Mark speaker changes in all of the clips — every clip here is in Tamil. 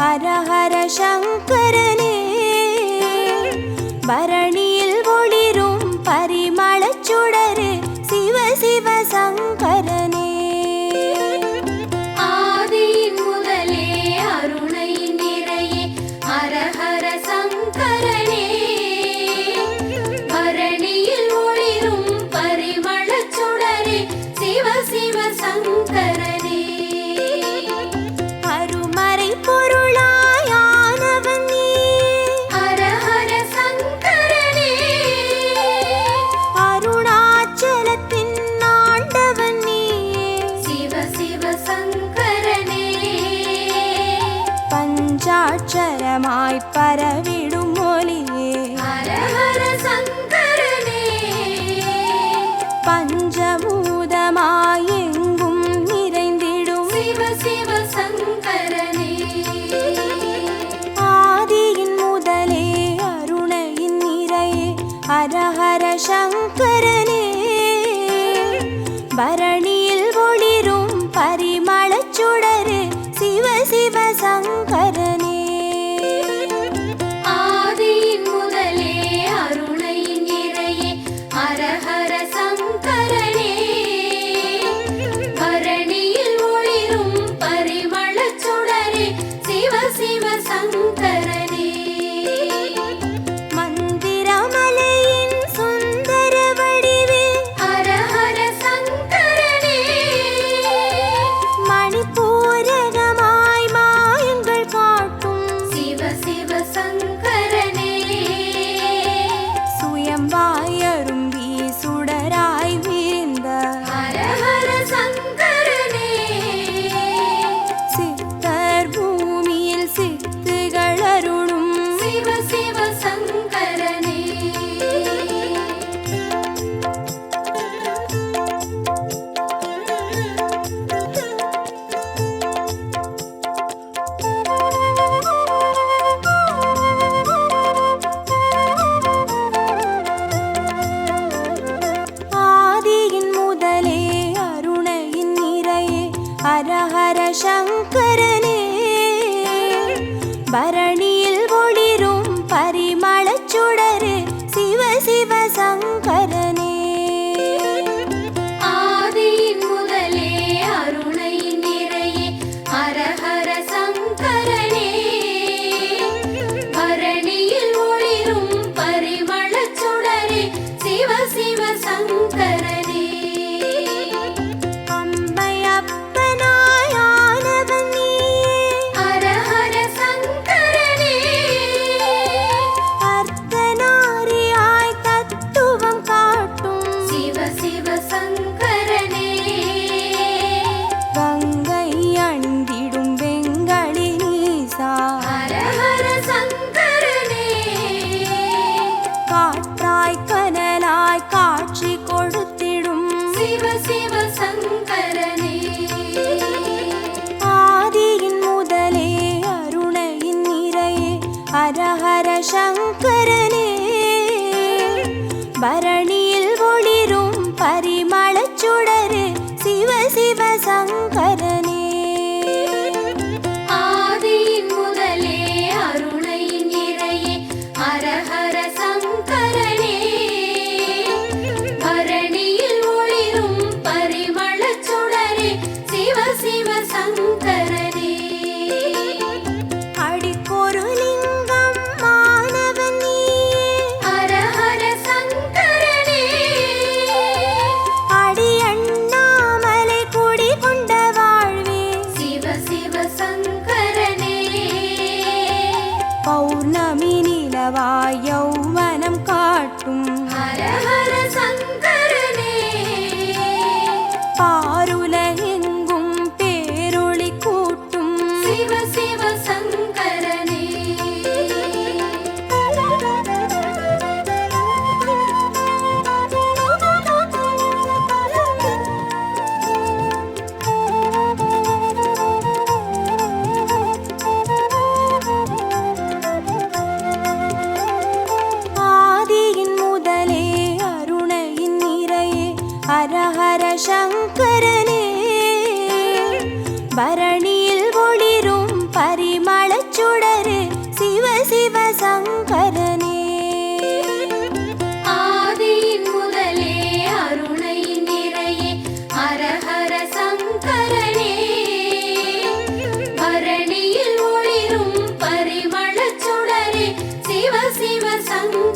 Speaker 1: हर हर शङ्करने 빤
Speaker 2: சிவ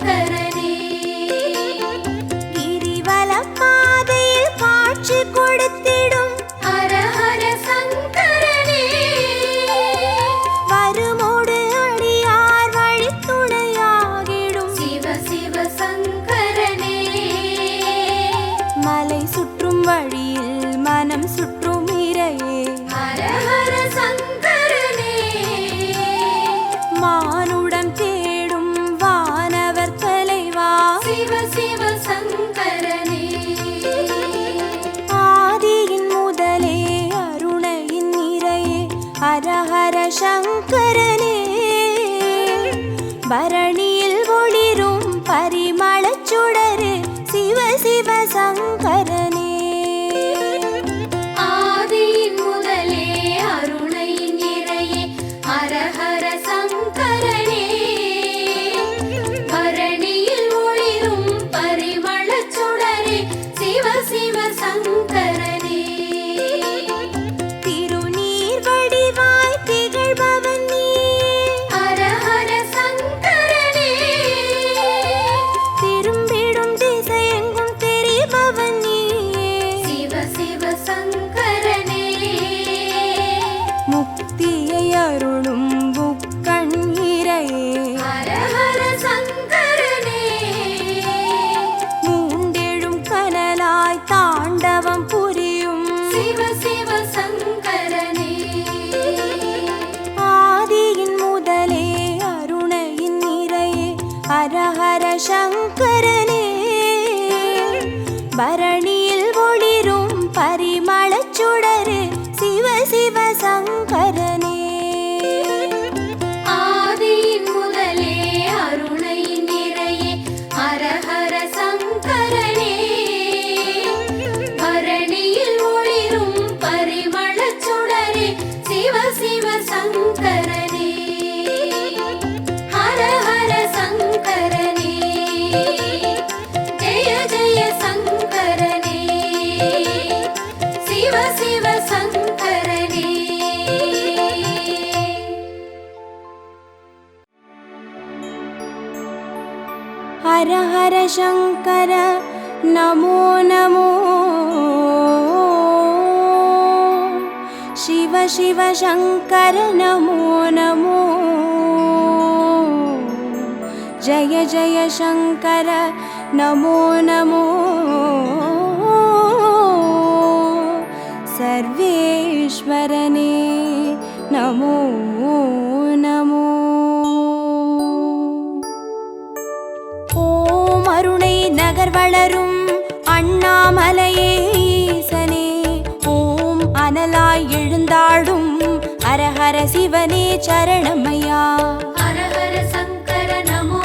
Speaker 2: சங்கரனே சங்கரன்
Speaker 1: हर हर शङ्कर नमो नमो। शिव शिव शङ्कर नमो नमो। जय जय शङ्कर नमो नमो। सर्वेश्वरने नमो வளரும் அண்ணாமலையே ஈசனே ஓம் அனலாய் எழுந்தாடும் அரஹர சிவனே சரணமையா.
Speaker 2: அரஹர சங்கர நமோ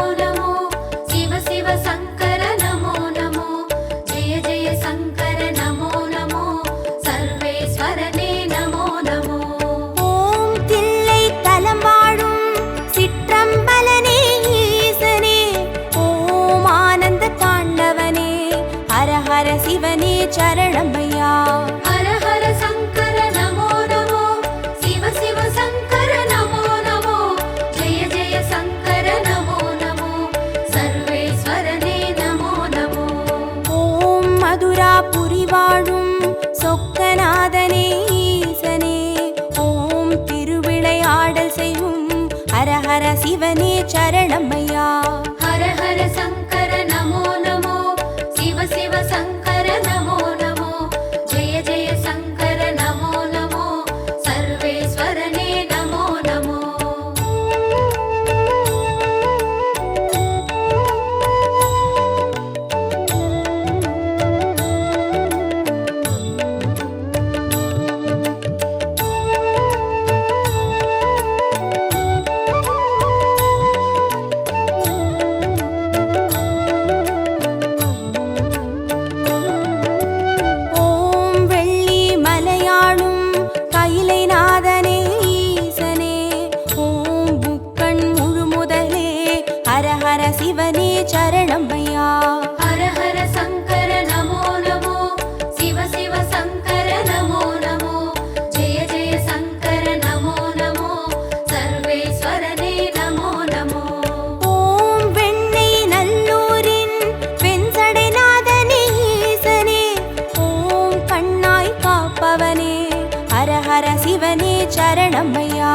Speaker 1: ஹர சிவனே சரணம்
Speaker 2: ஐயா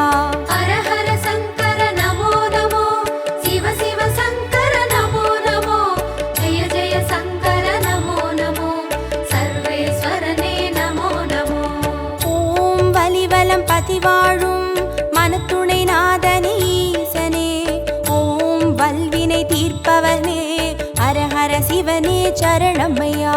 Speaker 2: ஹர
Speaker 1: ஹர
Speaker 2: சங்கர நமோ நமோ. சிவ சிவ சங்கர நமோ நமோ. ஜெய ஜெய சங்கர நமோ நமோ. சர்வேஸ்வரனே நமோ நமோ.
Speaker 1: ஓம்
Speaker 2: வலிவலம் பதிவாழும் மனத்துணை நாதனே
Speaker 1: ஓம் வல்வினை தீர்ப்பவனே ஹர ஹர சிவனே சரணம்
Speaker 2: ஐயா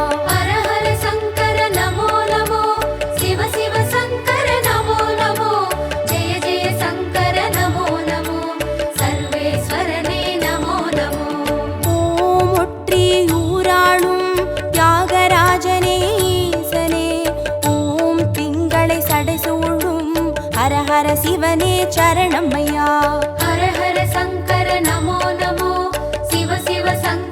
Speaker 2: ஹர
Speaker 1: ஹர சிவனே சரணம்
Speaker 2: ஐயா. ஹர
Speaker 1: ஹர
Speaker 2: சங்கர நமோ நமோ. சிவ சிவ சங்கர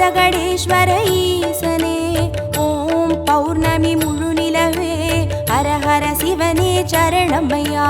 Speaker 1: ஜகடீஸ்வர ஈசனே ஓம் பௌர்ணமி முழு நிலவே ஹர ஹர சிவனே சரணமையா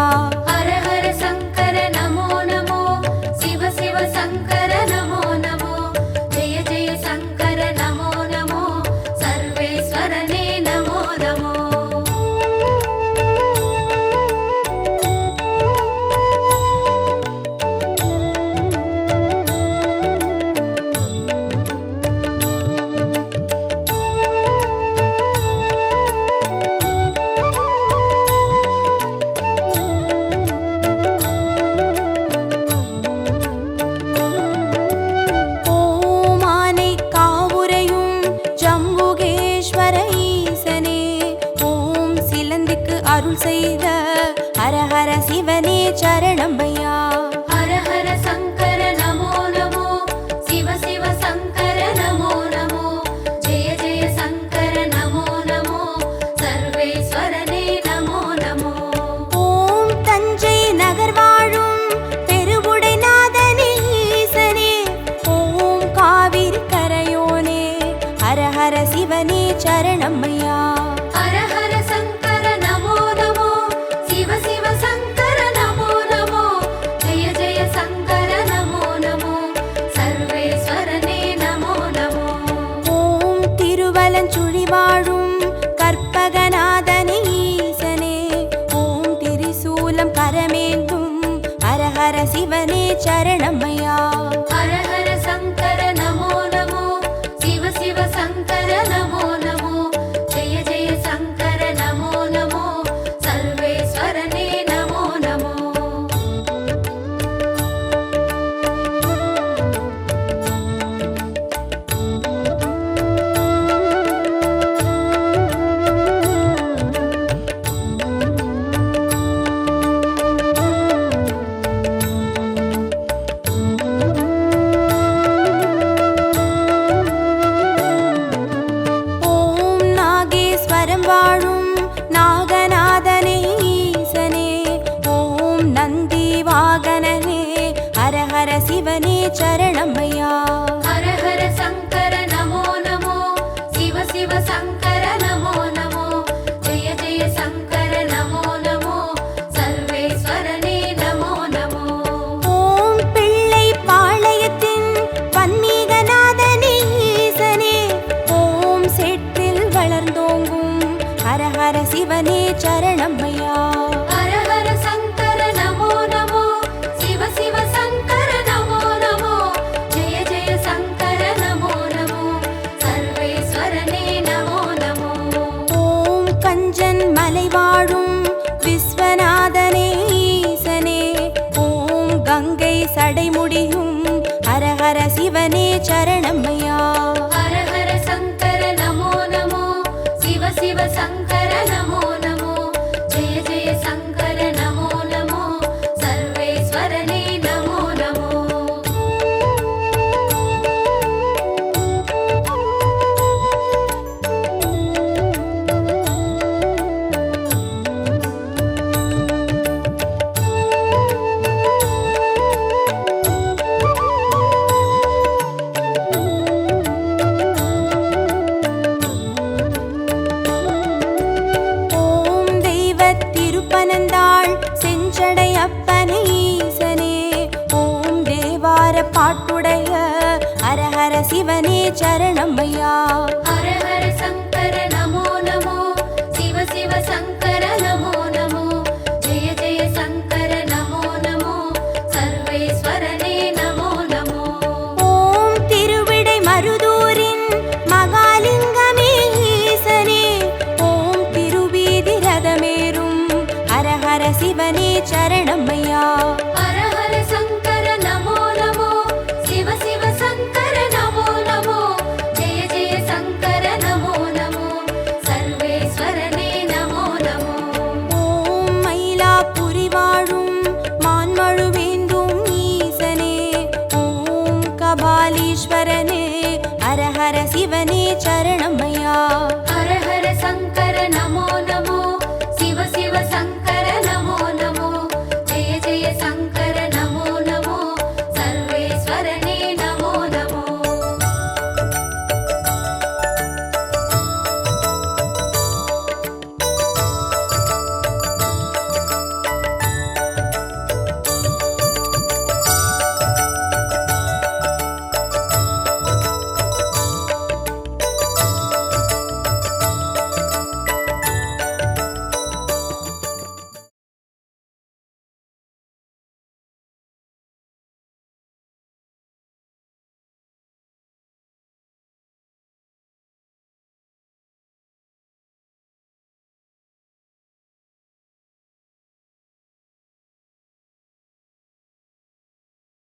Speaker 1: ശരണമയ്യ ശരണം வேடன் மலைவாழும் விஸ்வநாதனே ஈசனே. ஓம் கங்கை சடைமுடியும் ஹரஹர சிவனே சரண பாடிய பாட்டுடைய ஹரஹர சிவனே சரணம்
Speaker 2: ஐயா. ஹரஹர சங்கரன்